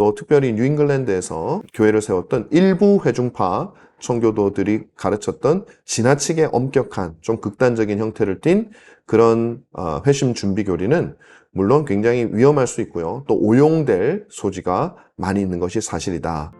또 특별히 뉴잉글랜드에서 교회를 세웠던 일부 회중파 청교도들이 가르쳤던 지나치게 엄격한 좀 극단적인 형태를 띤 그런 어, 회심 준비 교리는 물론 굉장히 위험할 수 있고요. 또 오용될 소지가 많이 있는 것이 사실이다.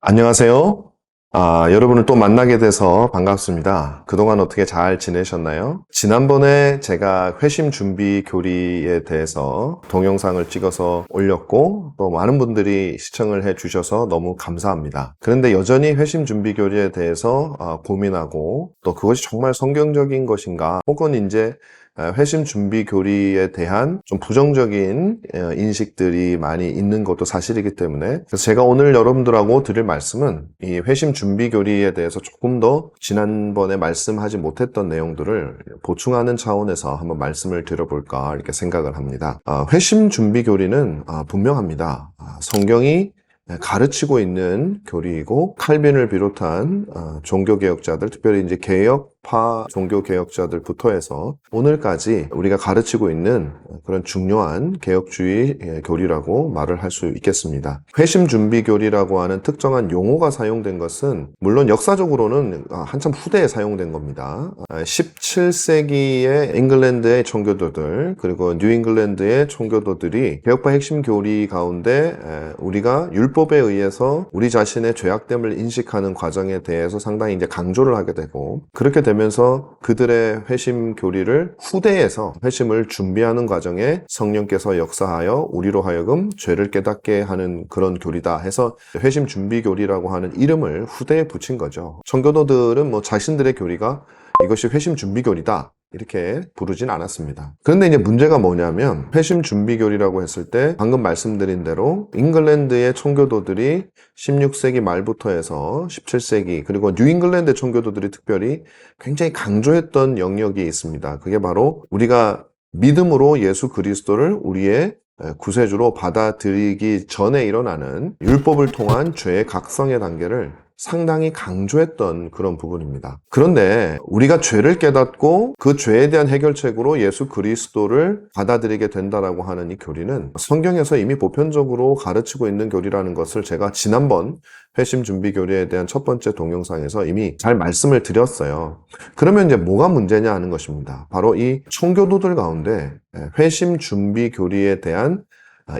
안녕하세요. 아, 여러분을 또 만나게 돼서 반갑습니다. 그동안 어떻게 잘 지내셨나요? 지난번에 제가 회심 준비 교리에 대해서 동영상을 찍어서 올렸고, 또 많은 분들이 시청을 해 주셔서 너무 감사합니다. 그런데 여전히 회심 준비 교리에 대해서 아, 고민하고, 또 그것이 정말 성경적인 것인가, 혹은 이제 아, 회심 준비 교리에 대한 좀 부정적인 어, 인식들이 많이 있는 것도 사실이기 때문에 그래서 제가 오늘 여러분들하고 드릴 말씀은 이 회심 준비 교리에 대해서 조금 더 지난번에 말씀하지 못했던 내용들을 보충하는 차원에서 한번 말씀을 드려볼까 이렇게 생각을 합니다. 아, 회심 준비 교리는 아, 분명합니다. 아, 성경이 가르치고 있는 교리이고 칼빈을 비롯한 어, 종교 개혁자들, 특별히 이제 개혁 파 종교 개혁자들부터 해서 오늘까지 우리가 가르치고 있는 그런 중요한 개혁주의 예, 교리라고 말을 할 수 있겠습니다. 회심 준비 교리라고 하는 특정한 용어가 사용된 것은 물론 역사적으로는 아, 한참 후대에 사용된 겁니다. 17세기의 잉글랜드의 청교도들 그리고 뉴잉글랜드의 청교도들이 개혁파 핵심 교리 가운데 우리가 율법에 의해서 우리 자신의 죄악됨을 인식하는 과정에 대해서 상당히 이제 강조를 하게 되고 그렇게 되면 서 그들의 회심 교리를 후대에서 회심을 준비하는 과정에 성령께서 역사하여 우리로 하여금 죄를 깨닫게 하는 그런 교리다 해서 회심 준비 교리라고 하는 이름을 후대에 붙인 거죠. 청교도들은 뭐 자신들의 교리가 이것이 회심 준비 교리다. 이렇게 부르진 않았습니다. 그런데 이제 문제가 뭐냐면 회심 준비교리라고 했을 때 방금 말씀드린 대로 잉글랜드의 청교도들이 16세기 말부터 해서 17세기 그리고 뉴잉글랜드 청교도들이 특별히 굉장히 강조했던 영역이 있습니다. 그게 바로 우리가 믿음으로 예수 그리스도를 우리의 구세주로 받아들이기 전에 일어나는 율법을 통한 죄의 각성의 단계를 상당히 강조했던 그런 부분입니다. 그런데 우리가 죄를 깨닫고 그 죄에 대한 해결책으로 예수 그리스도를 받아들이게 된다라고 하는 이 교리는 성경에서 이미 보편적으로 가르치고 있는 교리라는 것을 제가 지난번 회심 준비 교리에 대한 첫 번째 동영상에서 이미 잘 말씀을 드렸어요. 그러면 이제 뭐가 문제냐 하는 것입니다. 바로 이 청교도들 가운데 회심 준비 교리에 대한 아,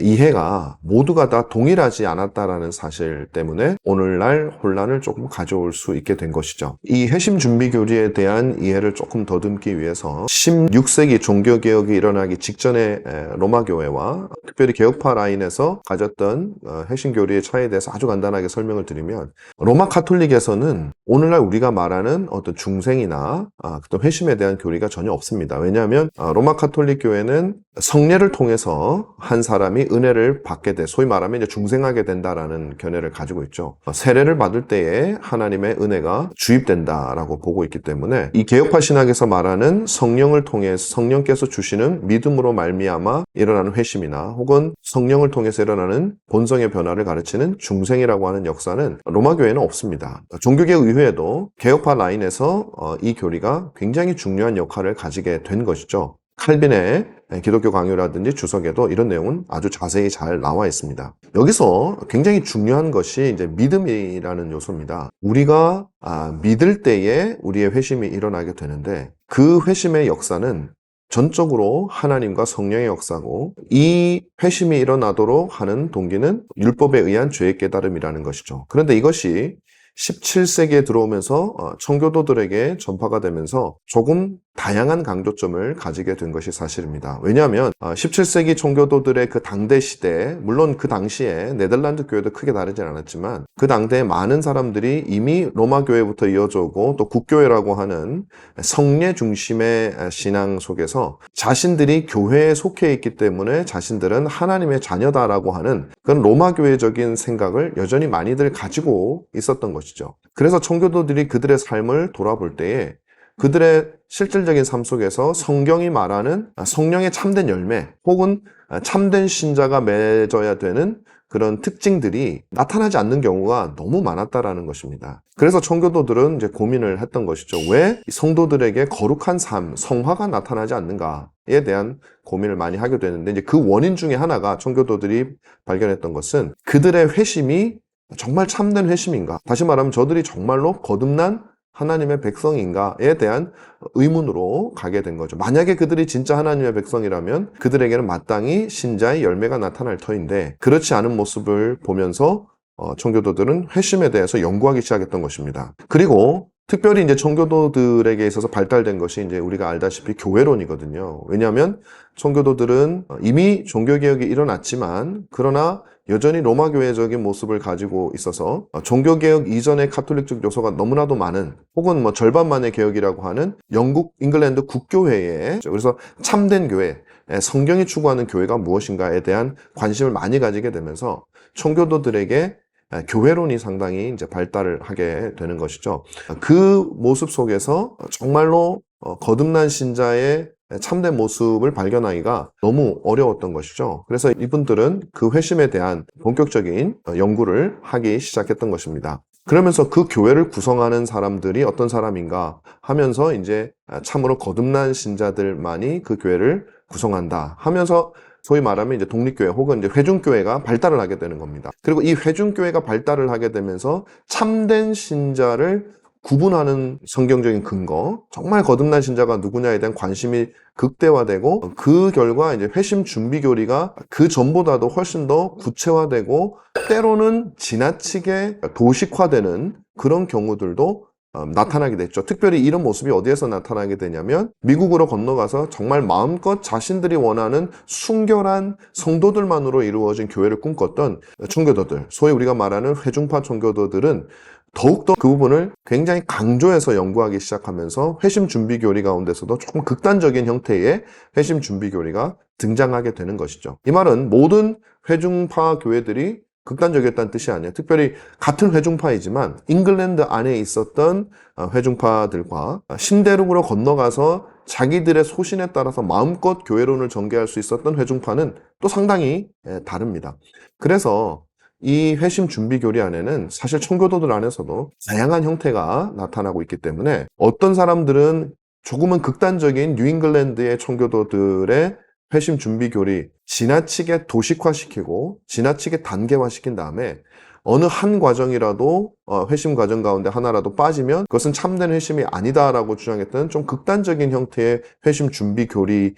이해가 모두가 다 동일하지 않았다라는 사실 때문에 오늘날 혼란을 조금 가져올 수 있게 된 것이죠. 이 회심 준비 교리에 대한 이해를 조금 더듬기 위해서 16세기 종교 개혁이 일어나기 직전의 로마 교회와 특별히 개혁파 라인에서 가졌던 어, 회심 교리의 차이에 대해서 아주 간단하게 설명을 드리면 로마 카톨릭에서는 오늘날 우리가 말하는 어떤 중생이나 아, 어떤 회심에 대한 교리가 전혀 없습니다. 왜냐하면 아, 로마 카톨릭 교회는 성례를 통해서 한 사람 사람이 은혜를 받게 돼 소위 말하면 이제 중생하게 된다라는 견해를 가지고 있죠. 세례를 받을 때에 하나님의 은혜가 주입된다라고 보고 있기 때문에 이 개혁파 신학에서 말하는 성령을 통해 성령께서 주시는 믿음으로 말미암아 일어나는 회심이나 혹은 성령을 통해서 일어나는 본성의 변화를 가르치는 중생이라고 하는 역사는 로마 교회는 없습니다. 종교개혁 이후에도 개혁파 라인에서 어, 이 교리가 굉장히 중요한 역할을 가지게 된 것이죠. 칼빈의 기독교 강요라든지 주석에도 이런 내용은 아주 자세히 잘 나와 있습니다. 여기서 굉장히 중요한 것이 이제 믿음이라는 요소입니다. 우리가 아, 믿을 때에 우리의 회심이 일어나게 되는데 그 회심의 역사는 전적으로 하나님과 성령의 역사고 이 회심이 일어나도록 하는 동기는 율법에 의한 죄의 깨달음이라는 것이죠. 그런데 이것이 17세기에 들어오면서 어, 청교도들에게 전파가 되면서 조금 다양한 강조점을 가지게 된 것이 사실입니다. 왜냐하면 17세기 어, 청교도들의 그 당대 시대, 물론 그 당시에 네덜란드 교회도 크게 다르진 않았지만 그 당대에 많은 사람들이 이미 로마 교회부터 이어져 오고 또 국교회라고 하는 성례 중심의 신앙 속에서 자신들이 교회에 속해 있기 때문에 자신들은 하나님의 자녀다라고 하는 그런 로마 교회적인 생각을 여전히 많이들 가지고 있었던 것 이죠. 그래서 청교도들이 그들의 삶을 돌아볼 때에 그들의 실질적인 삶 속에서 성경이 말하는 성령의 참된 열매 혹은 참된 신자가 맺어야 되는 그런 특징들이 나타나지 않는 경우가 너무 많았다라는 것입니다. 그래서 청교도들은 이제 고민을 했던 것이죠. 왜이 성도들에게 거룩한 삶, 성화가 나타나지 않는가에 대한 고민을 많이 하게 되는데 이제 그 원인 중에 하나가 청교도들이 발견했던 것은 그들의 회심이 정말 참된 회심인가? 다시 말하면 저들이 정말로 거듭난 하나님의 백성인가에 대한 의문으로 가게 된 거죠. 만약에 그들이 진짜 하나님의 백성이라면 그들에게는 마땅히 신자의 열매가 나타날 터인데 그렇지 않은 모습을 보면서 어, 청교도들은 회심에 대해서 연구하기 시작했던 것입니다. 그리고 특별히 이제 청교도들에게 있어서 발달된 것이 이제 우리가 알다시피 교회론이거든요. 왜냐하면 청교도들은 이미 종교개혁이 일어났지만 그러나 여전히 로마 교회적인 모습을 가지고 있어서 종교 개혁 이전의 카톨릭적 요소가 너무나도 많은 혹은 뭐 절반만의 개혁이라고 하는 영국 잉글랜드 국교회에 그래서 참된 교회 성경이 추구하는 교회가 무엇인가에 대한 관심을 많이 가지게 되면서 청교도들에게 교회론이 상당히 이제 발달을 하게 되는 것이죠. 그 모습 속에서 정말로 어, 거듭난 신자의 참된 모습을 발견하기가 너무 어려웠던 것이죠. 그래서 이분들은 그 회심에 대한 본격적인 어, 연구를 하기 시작했던 것입니다. 그러면서 그 교회를 구성하는 사람들이 어떤 사람인가 하면서 이제 참으로 거듭난 신자들만이 그 교회를 구성한다 하면서 소위 말하면 이제 독립교회 혹은 이제 회중교회가 발달을 하게 되는 겁니다. 그리고 이 회중교회가 발달을 하게 되면서 참된 신자를 구분하는 성경적인 근거, 정말 거듭난 신자가 누구냐에 대한 관심이 극대화되고 그 결과 이제 회심 준비 교리가 그 전보다도 훨씬 더 구체화되고 때로는 지나치게 도식화되는 그런 경우들도 어, 나타나게 됐죠. 특별히 이런 모습이 어디에서 나타나게 되냐면 미국으로 건너가서 정말 마음껏 자신들이 원하는 순결한 성도들만으로 이루어진 교회를 꿈꿨던 청교도들, 소위 우리가 말하는 회중파 청교도들은 더욱더 그 부분을 굉장히 강조해서 연구하기 시작하면서 회심 준비 교리 가운데서도 조금 극단적인 형태의 회심 준비 교리가 등장하게 되는 것이죠. 이 말은 모든 회중파 교회들이 극단적이었다는 뜻이 아니에요. 특별히 같은 회중파이지만 잉글랜드 안에 있었던 어, 회중파들과 신대륙으로 건너가서 자기들의 소신에 따라서 마음껏 교회론을 전개할 수 있었던 회중파는 또 상당히 예, 다릅니다. 그래서 이 회심 준비 교리 안에는 사실 청교도들 안에서도 다양한 형태가 나타나고 있기 때문에 어떤 사람들은 조금은 극단적인 뉴잉글랜드의 청교도들의 회심 준비 교리 지나치게 도식화시키고 지나치게 단계화시킨 다음에 어느 한 과정이라도 어, 회심 과정 가운데 하나라도 빠지면 그것은 참된 회심이 아니다라고 주장했던 좀 극단적인 형태의 회심 준비 교리를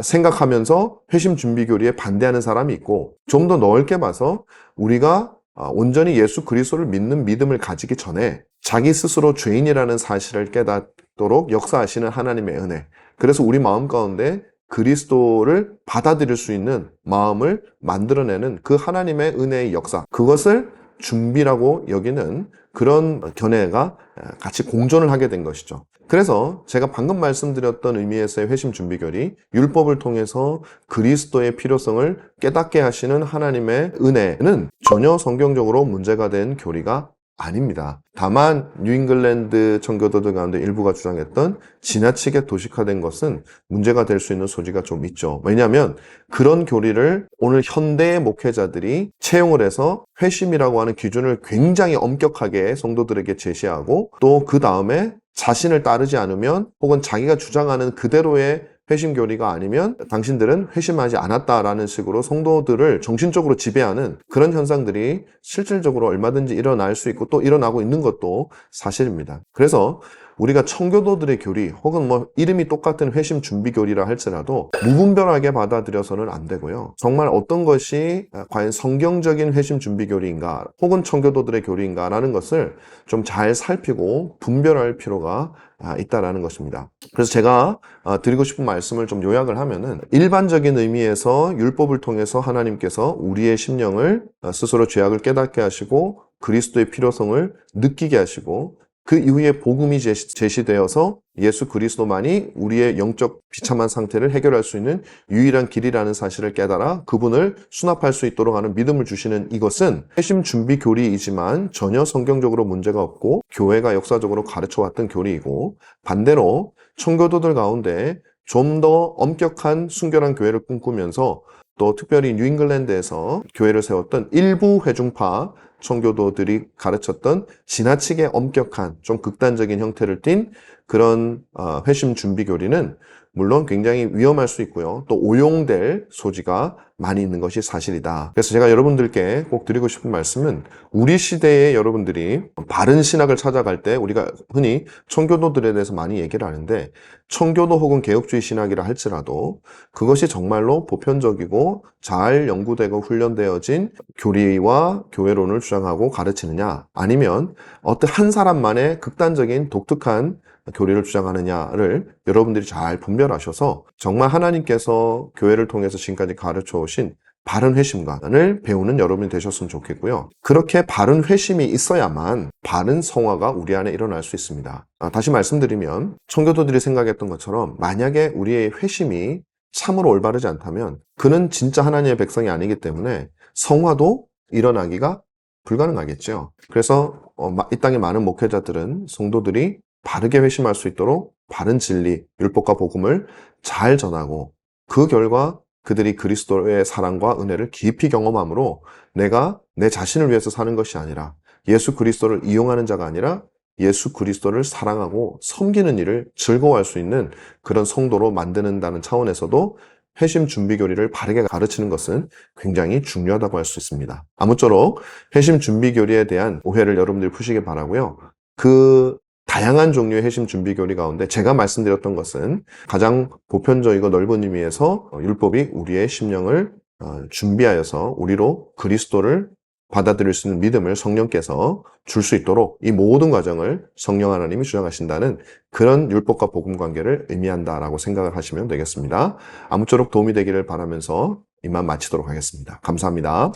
생각하면서 회심 준비 교리에 반대하는 사람이 있고 좀 더 넓게 봐서 우리가 아, 온전히 예수 그리스도를 믿는 믿음을 가지기 전에 자기 스스로 죄인이라는 사실을 깨닫도록 역사하시는 하나님의 은혜. 그래서 우리 마음 가운데 그리스도를 받아들일 수 있는 마음을 만들어내는 그 하나님의 은혜의 역사. 그것을 준비라고 여기는 그런 견해가 같이 공존을 하게 된 것이죠. 그래서 제가 방금 말씀드렸던 의미에서의 회심 준비결이 율법을 통해서 그리스도의 필요성을 깨닫게 하시는 하나님의 은혜는 전혀 성경적으로 문제가 된 교리가 아닙니다. 다만 뉴잉글랜드 청교도들 가운데 일부가 주장했던 지나치게 도식화된 것은 문제가 될 수 있는 소지가 좀 있죠. 왜냐하면 그런 교리를 오늘 현대의 목회자들이 채용을 해서 회심이라고 하는 기준을 굉장히 엄격하게 성도들에게 제시하고 또 그 다음에 자신을 따르지 않으면 혹은 자기가 주장하는 그대로의 회심 교리가 아니면 당신들은 회심하지 않았다라는 식으로 성도들을 정신적으로 지배하는 그런 현상들이 실질적으로 얼마든지 일어날 수 있고 또 일어나고 있는 것도 사실입니다. 그래서 우리가 청교도들의 교리 혹은 뭐 이름이 똑같은 회심 준비 교리라 할지라도 무분별하게 받아들여서는 안 되고요. 정말 어떤 것이 과연 성경적인 회심 준비 교리인가 혹은 청교도들의 교리인가라는 것을 좀 잘 살피고 분별할 필요가 있다라는 것입니다. 그래서 제가 드리고 싶은 말씀을 좀 요약을 하면은 일반적인 의미에서 율법을 통해서 하나님께서 우리의 심령을 스스로 죄악을 깨닫게 하시고 그리스도의 필요성을 느끼게 하시고 그 이후에 복음이 제시, 되어서 예수 그리스도만이 우리의 영적 비참한 상태를 해결할 수 있는 유일한 길이라는 사실을 깨달아 그분을 수납할 수 있도록 하는 믿음을 주시는 이것은 회심 준비 교리이지만 전혀 성경적으로 문제가 없고 교회가 역사적으로 가르쳐 왔던 교리이고 반대로 청교도들 가운데 좀 더 엄격한 순결한 교회를 꿈꾸면서 또 특별히 뉴잉글랜드에서 교회를 세웠던 일부 회중파 청교도들이 가르쳤던 지나치게 엄격한 좀 극단적인 형태를 띈 그런 어, 회심 준비 교리는 물론 굉장히 위험할 수 있고요. 또 오용될 소지가 많이 있는 것이 사실이다. 그래서 제가 여러분들께 꼭 드리고 싶은 말씀은 우리 시대에 여러분들이 바른 신학을 찾아갈 때 우리가 흔히 청교도들에 대해서 많이 얘기를 하는데 청교도 혹은 개혁주의 신학이라 할지라도 그것이 정말로 보편적이고 잘 연구되고 훈련되어진 교리와 교회론을 주장하고 가르치느냐 아니면 어떤 한 사람만의 극단적인 독특한 교리를 주장하느냐를 여러분들이 잘 분별하셔서 정말 하나님께서 교회를 통해서 지금까지 가르쳐 오신 바른 회심관을 배우는 여러분이 되셨으면 좋겠고요. 그렇게 바른 회심이 있어야만 바른 성화가 우리 안에 일어날 수 있습니다. 아, 다시 말씀드리면 청교도들이 생각했던 것처럼 만약에 우리의 회심이 참으로 올바르지 않다면 그는 진짜 하나님의 백성이 아니기 때문에 성화도 일어나기가 불가능하겠죠. 그래서 어, 마- 이 땅의 많은 목회자들은 성도들이 바르게 회심할 수 있도록 바른 진리, 율법과 복음을 잘 전하고 그 결과 그들이 그리스도의 사랑과 은혜를 깊이 경험함으로 내가 내 자신을 위해서 사는 것이 아니라 예수 그리스도를 이용하는 자가 아니라 예수 그리스도를 사랑하고 섬기는 일을 즐거워할 수 있는 그런 성도로 만드는다는 차원에서도 회심 준비 교리를 바르게 가르치는 것은 굉장히 중요하다고 할 수 있습니다. 아무쪼록 회심 준비 교리에 대한 오해를 여러분들이 푸시기 바라고요. 그 다양한 종류의 회심 준비 교리 가운데 제가 말씀드렸던 것은 가장 보편적이고 넓은 의미에서 어, 율법이 우리의 심령을 어, 준비하여서 우리로 그리스도를 받아들일 수 있는 믿음을 성령께서 줄 수 있도록 이 모든 과정을 성령 하나님이 주장하신다는 그런 율법과 복음 관계를 의미한다라고 생각을 하시면 되겠습니다. 아무쪼록 도움이 되기를 바라면서 이만 마치도록 하겠습니다. 감사합니다.